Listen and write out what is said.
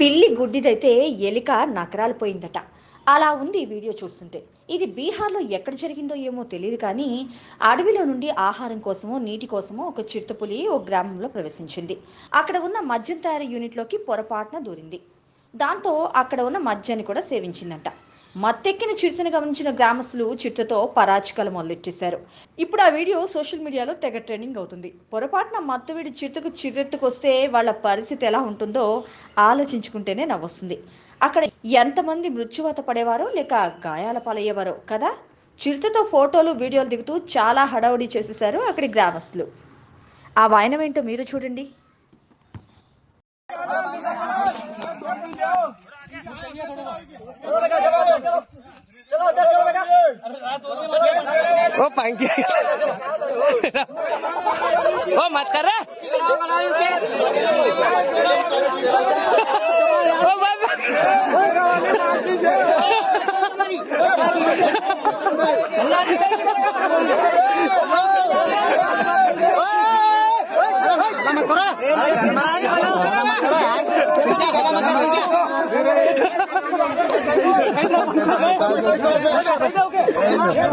పిల్లి గుడ్డిదైతే ఎలిక నకరాలు పోయిందట అలా ఉంది ఈ వీడియో చూస్తుంటే. ఇది బీహార్లో ఎక్కడ జరిగిందో ఏమో తెలియదు కానీ అడవిలో నుండి ఆహారం కోసమో నీటి కోసమో ఒక చిరుతపులి ఒక గ్రామంలో ప్రవేశించింది. అక్కడ ఉన్న మద్యం తయారీ యూనిట్లోకి పొరపాటున దూరింది. దాంతో అక్కడ ఉన్న మద్యాన్ని కూడా సేవించిందంట. మత్తెక్కిన చిరుతను గమనించిన గ్రామస్తులు చిరుతతో పరాచికలు మొదలెట్టేశారు. ఇప్పుడు ఆ వీడియో సోషల్ మీడియాలో తెగ ట్రెండింగ్ అవుతుంది. పొరపాటున మత్తవిడి చిరుతకు చిరెత్తుకొస్తే వాళ్ళ పరిస్థితి ఎలా ఉంటుందో ఆలోచించుకుంటేనే నవ్వొస్తుంది. అక్కడ ఎంతమంది మృత్యువాత పడేవారో లేక గాయాల పాలయ్యేవారో కదా? చిరుతతో ఫోటోలు వీడియోలు దిగుతూ చాలా హడావుడి చేసేశారు అక్కడి గ్రామస్తులు. ఆ వాయనం ఏంటో మీరు చూడండి. वो पंखी वो मत कर। रहे ハハハハ!